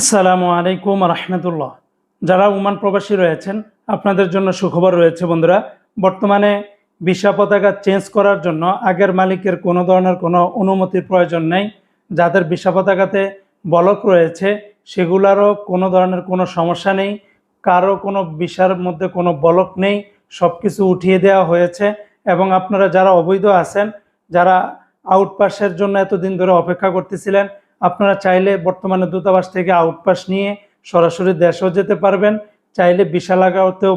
আসসালামু আলাইকুম রহমতুল্লাহ। যারা উমান প্রবাসী রয়েছেন, আপনাদের জন্য সুখবর রয়েছে বন্ধুরা, বর্তমানে ভিসা পতাকা চেঞ্জ করার জন্য আগের মালিকের কোনো ধরনের কোনো অনুমতির প্রয়োজন নেই। যাদের ভিসা পতাকাতে বলক রয়েছে, সেগুলারও কোনো ধরনের কোনো সমস্যা নেই, কারও কোনো ভিসার মধ্যে কোনো বলক নেই সব কিছু উঠিয়ে দেওয়া হয়েছে। এবং আপনারা যারা অবৈধ আছেন, যারা আউটপাসের জন্য এতদিন ধরে অপেক্ষা করতেছিলেন আপনারা চাইলে বর্তমানে দূতাবাস থেকে আউটপাস নিয়ে সরাসরি দেশেও যেতে পারবেন, চাইলে ভিসা লাগাতেও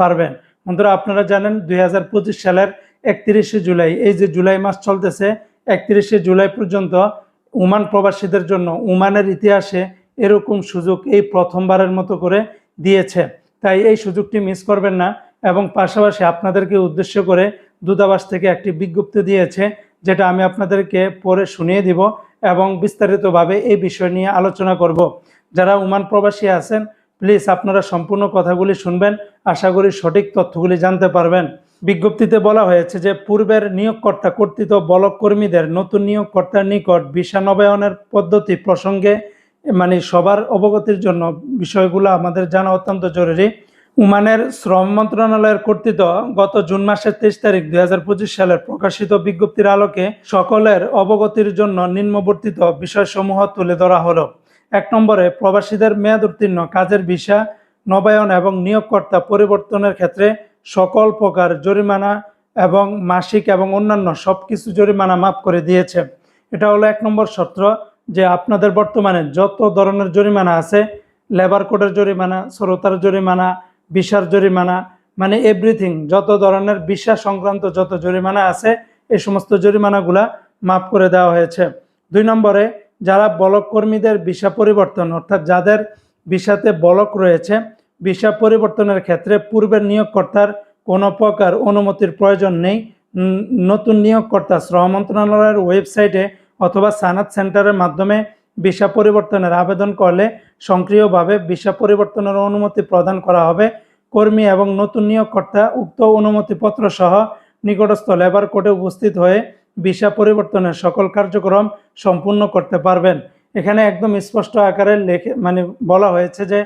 পারবেন। বন্ধুরা, আপনারা জানেন দুই হাজার পঁচিশ সালের একত্রিশে জুলাই, এই যে জুলাই মাস চলতেছে, একত্রিশে জুলাই পর্যন্ত ওমান প্রবাসীদের জন্য ওমানের ইতিহাসে এরকম সুযোগ এই প্রথমবারের মতো করে দিয়েছে। তাই এই সুযোগটি মিস করবেন না এবং পাশাপাশি আপনাদেরকে উদ্দেশ্য করে দূতাবাস থেকে একটি বিজ্ঞপ্তি দিয়েছে, যেটা আমি আপনাদেরকে পরে শুনিয়ে দিব। এবং বিস্তারিতভাবে এই বিষয় নিয়ে আলোচনা করব। যারা ওমান প্রবাসী আছেন প্লিজ আপনারা সম্পূর্ণ কথাগুলি শুনবেন। আশা করি সঠিক তথ্যগুলি জানতে পারবেন। বিজ্ঞপ্তিতে বলা হয়েছে যে, পূর্বের নিয়োগকর্তা কর্তৃত বলক কর্মীদের নতুন নিয়োগকর্তার নিকট ভিসা নবায়নের পদ্ধতি প্রসঙ্গে মানে সবার অবগতির জন্য বিষয়গুলো আমাদের জানা অত্যন্ত জরুরি। উমানের শ্রম মন্ত্রণালয়ের কর্তৃত গত জুন মাসের তেইশ তারিখ দুই হাজার পঁচিশ সালের প্রকাশিত বিজ্ঞপ্তির আলোকে সকলের অবগতির জন্য নিম্নবর্তিত বিষয়সমূহ তুলে ধরা হলো। এক নম্বরে, প্রবাসীদের মেয়াদ উত্তীর্ণ, কাজের ভিসা, নবায়ন এবং নিয়োগকর্তা পরিবর্তনের ক্ষেত্রে সকল প্রকার জরিমানা এবং মাসিক এবং অন্যান্য সব কিছু জরিমানা মাফ করে দিয়েছে। এটা হলো এক নম্বর সূত্র যে আপনাদের বর্তমানে যত ধরনের জরিমানা আছে, লেবার কোডের জরিমানা, শ্রোতার জরিমানা ভিসার জরিমানা মানে এভরিথিং যত ধরনের ভিসা সংক্রান্ত যত জরিমানা আছে, এই সমস্ত জরিমানাগুলা মাফ করে দেওয়া হয়েছে। দুই নম্বরে, যারা বলক কর্মীদের ভিসা পরিবর্তন, অর্থাৎ যাদের ভিসাতে বলক রয়েছে ভিসা পরিবর্তনের ক্ষেত্রে পূর্বের নিয়োগকর্তার কোনো প্রকার অনুমতির প্রয়োজন নেই। নতুন নিয়োগকর্তা শ্রম মন্ত্রণালয়ের ওয়েবসাইটে অথবা সানাত সেন্টারের মাধ্যমে ভিসা পরিবর্তনের আবেদন করলে সক্রিয়ভাবে ভিসা পরিবর্তনের অনুমতি প্রদান করা হবে। কর্মী এবং নতুন নিয়োগকর্তা উক্ত অনুমতিপত্র সহ নিকটস্থ লেবার কোর্টে উপস্থিত হয়ে ভিসা পরিবর্তনের সকল কার্যক্রম সম্পূর্ণ করতে পারবেন। এখানে একদম স্পষ্ট আকারে লেখে মানে বলা হয়েছে যে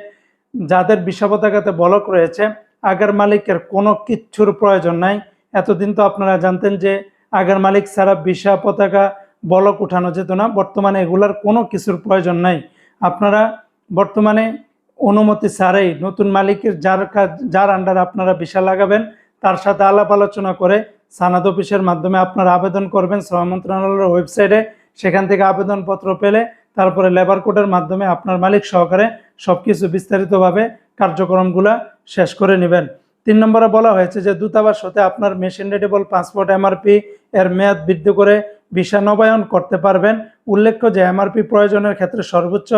যাদের ভিসা পতাকাতে বলক রয়েছে, আগের মালিকের কোনো কিচ্ছুর প্রয়োজন নাই। এতদিন তো আপনারা জানতেন যে আগের মালিক ছাড়া ভিসা পতাকা বলক উঠানো যেত না, বর্তমানে এগুলার কোনো কিছুর প্রয়োজন নাই। আপনারা বর্তমানে অনুমতি ছাড়াই নতুন মালিকের যার যার আন্ডার আপনারা ভিসা লাগাবেন, তার সাথে আলাপ আলোচনা করে সানাদ অফিসের মাধ্যমে আপনারা আবেদন করবেন। শ্রম মন্ত্রণালয়ের ওয়েবসাইটে সেখান থেকে আবেদনপত্র পেলে তারপরে লেবার কোডের মাধ্যমে আপনার মালিক সহকারে সব কিছু বিস্তারিতভাবে কার্যক্রমগুলো শেষ করে নেবেন। তিন নম্বরে বলা হয়েছে যে দূতাবাস হতে আপনার মেশিন রেডেবল পাসপোর্ট এমআরপি এর মেয়াদ বৃদ্ধি করে ভিসা নবায়ন করতে পারবেন। উল্লেখ্য যে এমআরপি প্রয়োজনের ক্ষেত্রে সর্বোচ্চ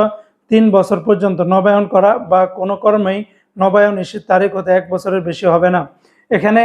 তিন বছর পর্যন্ত নবায়ন করা বা কোনো কর্মেই নবায়ন ইস্যুর তারিখ হতে এক বছরের বেশি হবে না। এখানে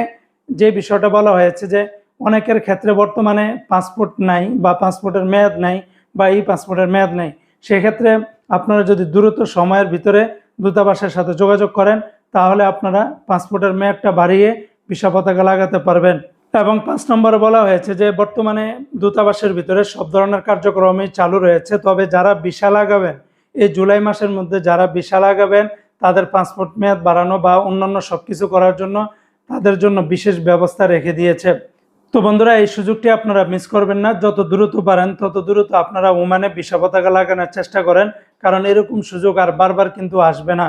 যে বিষয়টা বলা হয়েছে যে অনেকের ক্ষেত্রে বর্তমানে পাসপোর্ট নাই বা পাসপোর্টের মেয়াদ নাই বা এই পাসপোর্টের মেয়াদ নেই। সেক্ষেত্রে আপনারা যদি দ্রুত সময়ের ভিতরে দূতাবাসের সাথে যোগাযোগ করেন, তাহলে আপনারা পাসপোর্টের মেয়াদটা বাড়িয়ে ভিসা পতাকা লাগাতে পারবেন। এবং পাঁচ নম্বরে বলা হয়েছে যে বর্তমানে দূতাবাসের ভিতরে সব ধরনের কার্যক্রমই চালু রয়েছে। তবে যারা ভিসা লাগাবেন এই জুলাই মাসের মধ্যে যারা ভিসা লাগাবেন, তাদের পাসপোর্ট মেয়াদ বাড়ানো বা অন্যান্য সব কিছু করার জন্য তাদের জন্য বিশেষ ব্যবস্থা রেখে দিয়েছে। তো বন্ধুরা, এই সুযোগটি আপনারা মিস করবেন না। যত দ্রুত পারেন, তত দ্রুত আপনারা ওমানে বিশা পতাকা লাগানোর চেষ্টা করেন, কারণ এরকম সুযোগ আর বারবার কিন্তু আসবে না।